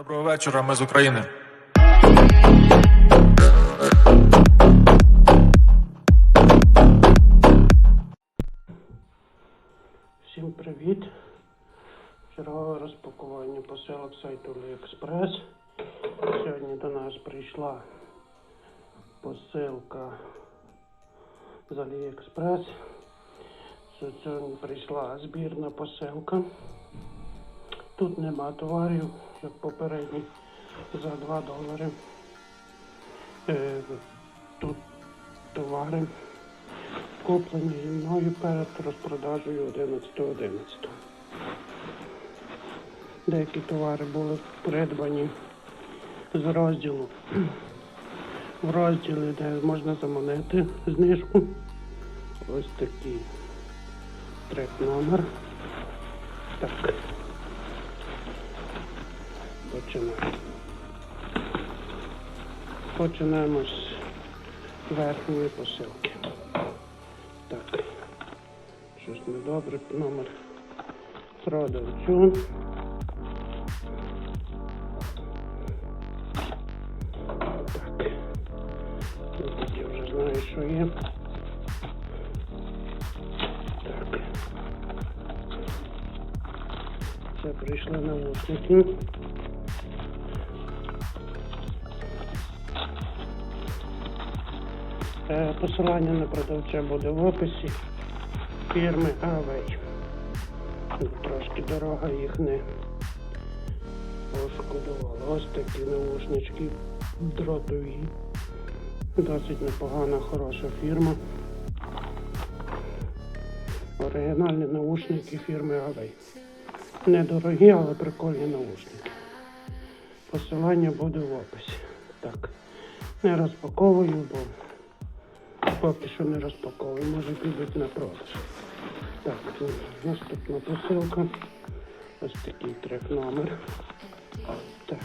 Доброго вечора, ми з України. Всім привіт! Чергове розпакування посилок сайту AliExpress. Сьогодні до нас прийшла посилка з AliExpress. Сьогодні прийшла збірна посилка. Тут нема товарів, як попередні, за 2 долари. Е, Тут товари куплені мною перед розпродажею 11.11. Деякі товари були придбані з розділу. В розділі, де можна заманити знижку. Ось такий трек номер. Так. Починаємо. Починаємо з верхньої посилки. Так. Щось недобре. Номер продавцю. Так. Тут я вже знаю, що є. Так. Це прийшли навушники. Е, Посилання на продавця буде в описі фірми Авей. Трошки дорога їх не пошкодувала. Ось такі наушнички дротові. Досить непогана, хороша фірма. Оригінальні наушники фірми Авей. Недорогі, але прикольні наушники. Посилання буде в описі. Так. Не розпаковую, бо поки що не розпаковую, може підуть на продаж. Так, наступна посилка. Ось такий трек номер. Так.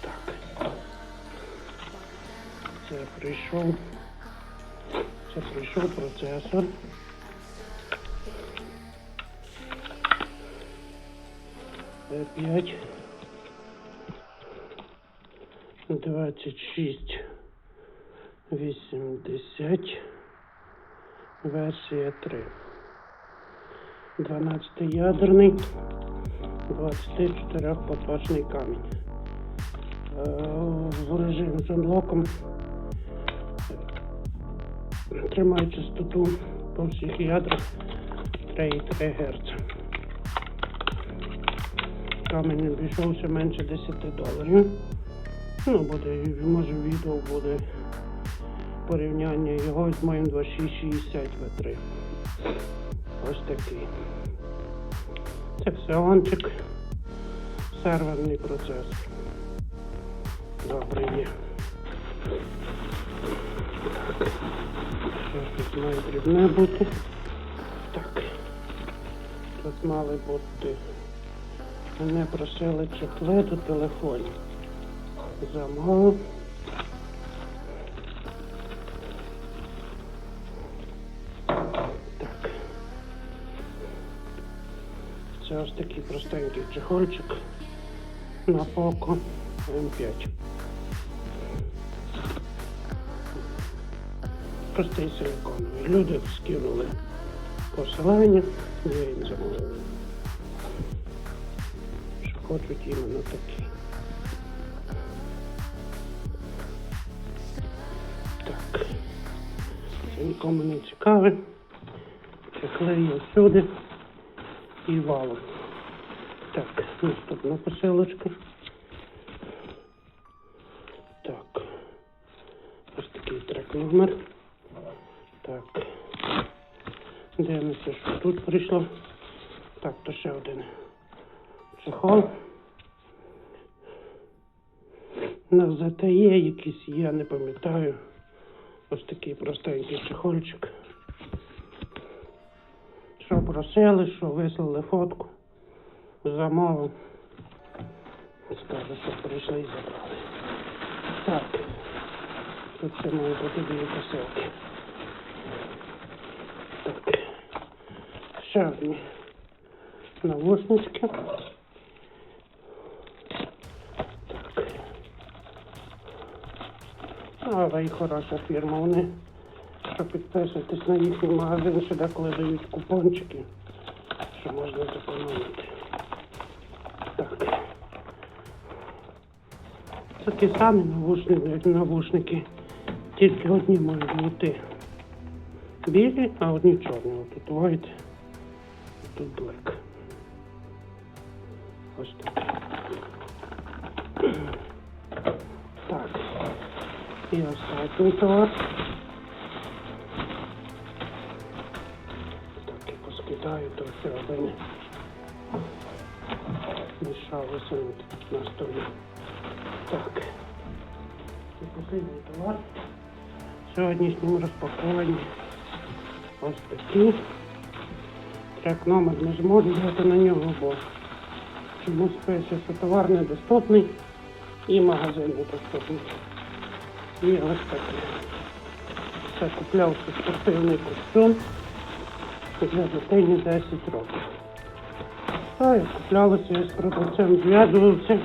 Так. Це прийшов. Це прийшов процесор. Е5 26 80 версія 3 12 ядерний 24 поточний камінь в режимі з е, тримає частоту по всіх ядрах. 3,3 Гц камінь обійшовся менше 10 доларів Ну, буде, може відео буде порівняння його з моїм 2660 V3. Ось такий. Це псиончик. Серверний процесор. Добре є. Що тут має дрібне бути? Так. Тут мали бути. Мене просили чехли до телефонів замовив. Так. Це ось такий простенький чехольчик на Poco M5. Простий силиконовий. Люди скинули посилання, я їм замовив. Хочуть іменно такі. Так. Це нікому не цікаве. Є всюди. І валом. Так, наступна посилочка. Так. Ось такий трек номер. Так. Дивимося, що тут прийшло. Так, то ще один чехол. На ЗТЕ якийсь є, не пам'ятаю. Ось такий простенький чехольчик. Що просили, що вислали фотку, замовив. Скажу, що прийшли і забрали. Так. Тут ще бути дві посилки. Так. Ще одні навушнички. Так. Але і хороша фірма. Вони, що підписуєтесь на їхній магазин, що деколи дають купончики, що можна зекономити. Так. Такі самі навушники, як навушники. Тільки одні можуть бути білі, а одні чорні. Тут white, тут black. Ось. Так. Останній товар. Так, і поскидаю то все, аби не мішалося на столі. Так. І последній товар. В сьогоднішньому розпакуванні ось такі. Як номер не зможу взяти на нього, бо чомусь пише, що товар недоступний і магазин недоступний. І ось такий. Це купляв спортивний костюм для дитині 10 років. А я куплялися, з продавцем зв'язувався,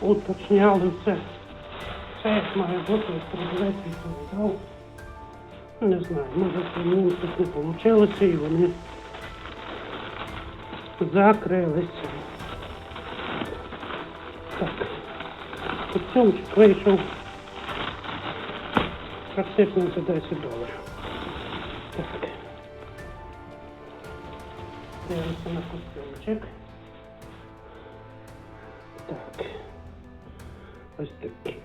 уточняли все. Все як має бути, продавець відповідав. Не знаю, може мені щось не вийшло і вони закрилися. Костюмчик вийшов практично за 10 доларів. Так. Дивимося на костюмчик. Так. Ось такий.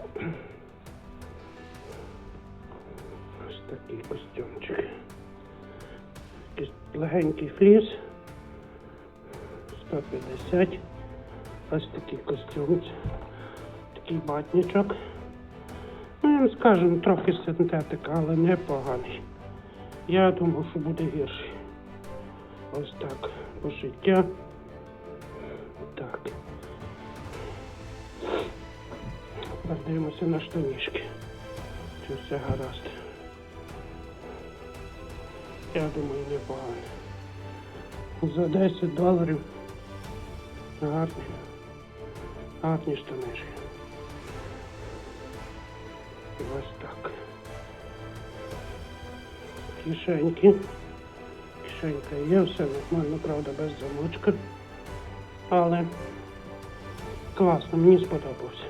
Ось такий костюмчик. Якийсь легенький фліс. 150. Ось такий костюмчик. Такий батничок. Ну, я ну, трохи синтетика, але непоганий. Я думав, що буде гірший. Ось так. Пошиття. Так. Тепер на штанішки. Чи все гаразд. Я думаю, непогано. За 10 доларів гарні, гарні штанишки. Ось так. Кишеньки. Кишенька є, все нормально, правда, без замочка. Але класно, мені сподобався.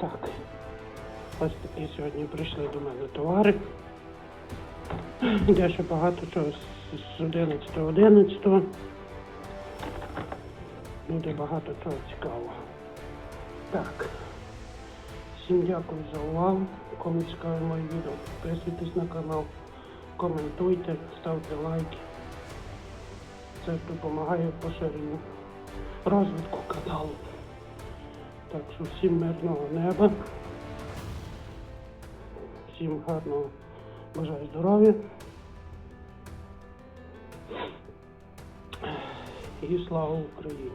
Так. Ось такі сьогодні прийшли до мене товари. Де ще багато чого з 11 11 Буде багато чого цікавого. Так. Всім дякую за увагу. Кому цікаві мої відео, підписуйтесь на канал, коментуйте, ставте лайки. Це допомагає поширенню розвитку каналу. Так що всім мирного неба. Всім гарного бажаю здоров'я. І слава Україні!